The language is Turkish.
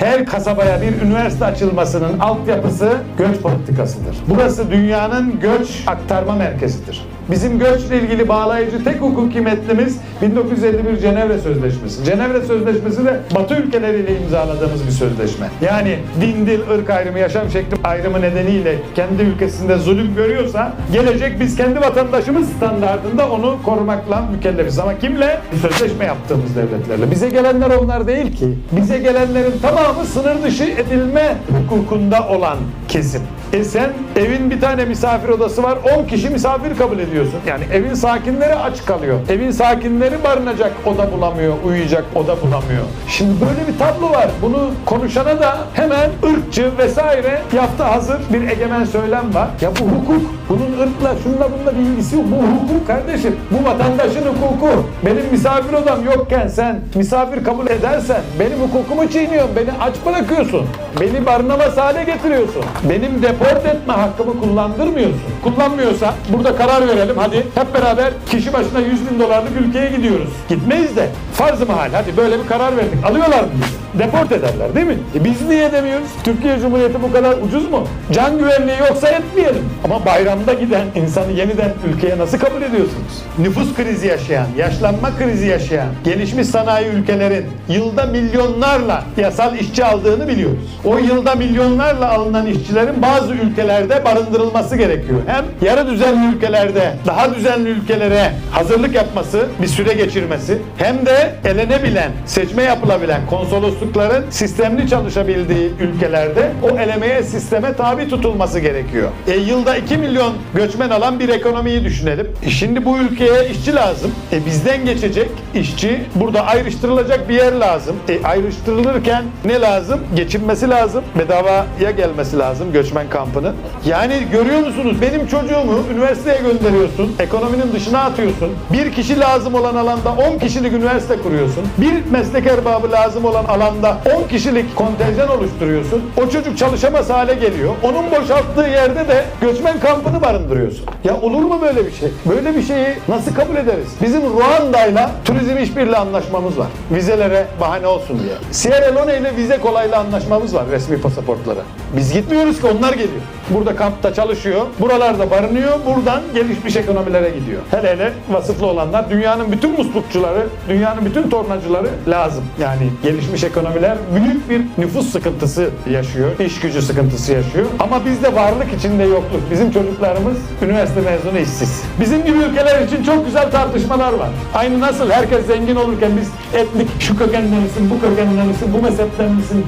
her kasabaya bir üniversite açılmasının altyapısı göç politikasıdır. Burası dünyanın göç aktarma merkezidir. Bizim göçle ilgili bağlayıcı tek hukuki metnimiz 1951 Cenevre Sözleşmesi. Cenevre Sözleşmesi de Batı ülkeleriyle imzaladığımız bir sözleşme. Yani din, dil, ırk ayrımı, yaşam şekli ayrımı nedeniyle kendi ülkesinde zulüm görüyorsa gelecek biz kendi vatandaşımız standartında onu korumakla mükellefiz. Ama kimle? Sözleşme yaptığımız devletlerle. Bize gelenler onlar değil ki. Bize gelenlerin tamamı sınır dışı edilme hukukunda olan kesim. E sen evin bir tane misafir odası var 10 kişi misafir kabul ediyorsun. Yani evin sakinleri aç kalıyor. Evin sakinleri barınacak oda bulamıyor, uyuyacak oda bulamıyor. Şimdi böyle bir tablo var. Bunu konuşana da hemen ırkçı vesaire yaptı hazır bir egemen söylem var. Ya bu hukuk. Bunun ırkla şunla bununla bir ilgisi yok. Bu hukuk kardeşim. Bu vatandaşın hukuku. Benim misafir odam yokken sen misafir kabul edersen benim hukukumu çiğniyorsun. Beni aç bırakıyorsun. Beni barınamaz hale getiriyorsun. Benim deport etme hakkımı kullandırmıyorsun. Kullanmıyorsa burada karar verelim. Hadi hep beraber kişi başına 100 bin dolarlık ülkeye gidiyoruz. Gitmeyiz de farz-ı mahal. Hadi böyle bir karar verdik. Alıyorlar mı bizi? Deport ederler değil mi? E biz niye demiyoruz? Türkiye Cumhuriyeti bu kadar ucuz mu? Can güvenliği yoksa etmeyelim. Ama bayramda giden insanı yeniden ülkeye nasıl kabul ediyorsunuz? Nüfus krizi yaşayan, yaşlanma krizi yaşayan, gelişmiş sanayi ülkelerin yılda milyonlarla yasal işçi aldığını biliyoruz. O yılda milyonlarla alınan işçilerin bazı ülkelerde barındırılması gerekiyor. Hem yarı düzenli ülkelerde daha düzenli ülkelere hazırlık yapması, bir süre geçirmesi hem de elenebilen, seçme yapılabilen konsoloslukların sistemli çalışabildiği ülkelerde o elemeye sisteme tabi tutulması gerekiyor. E, yılda 2 milyon göçmen alan bir ekonomiyi düşünelim. Şimdi bu ülkeye işçi lazım. E, bizden geçecek işçi burada ayrıştırılacak bir yer lazım. E, ayrıştırılırken ne lazım? Geçinmesi lazım. Bedavaya gelmesi lazım göçmen kampının. Yani görüyor musunuz? Benim çocuğumu üniversiteye gönderiyorsun. Ekonominin dışına atıyorsun. Bir kişi lazım olan alanda 10 kişilik üniversite kuruyorsun. Bir meslek erbabı lazım olan alanda 10 kişilik kontenjan oluşturuyorsun. O çocuk çalışamaz hale geliyor. Onun boşalttığı yerde de göçmen kampını barındırıyorsun. Ya olur mu böyle bir şey? Böyle bir şeyi nasıl kabul ederiz? Bizim Ruanda'yla turizm işbirliği anlaşmamız var. Vizelere bahane olsun diye. Sierra Leone ile vize kolayla anlaşmamız var resmi pasaportlara. Biz gitmiyoruz ki onlar geliyor. Burada kampta çalışıyor. Buralarda barınıyor. Buradan gelişmiş ekonomilere gidiyor. Hele hele vasıflı olanlar dünyanın bütün muslukçuları, dünyanın bütün tornacıları lazım. Yani gelişmiş ekonomiler büyük bir nüfus sıkıntısı yaşıyor. iş gücü sıkıntısı yaşıyor. Ama bizde varlık içinde yokluk. Bizim çocuklarımız üniversite mezunu işsiz. Bizim gibi ülkeler için çok güzel tartışmalar var. Aynı nasıl herkes zengin olurken biz etnik şu kökenden misin, bu kökenden misin, bu mezhepten misin,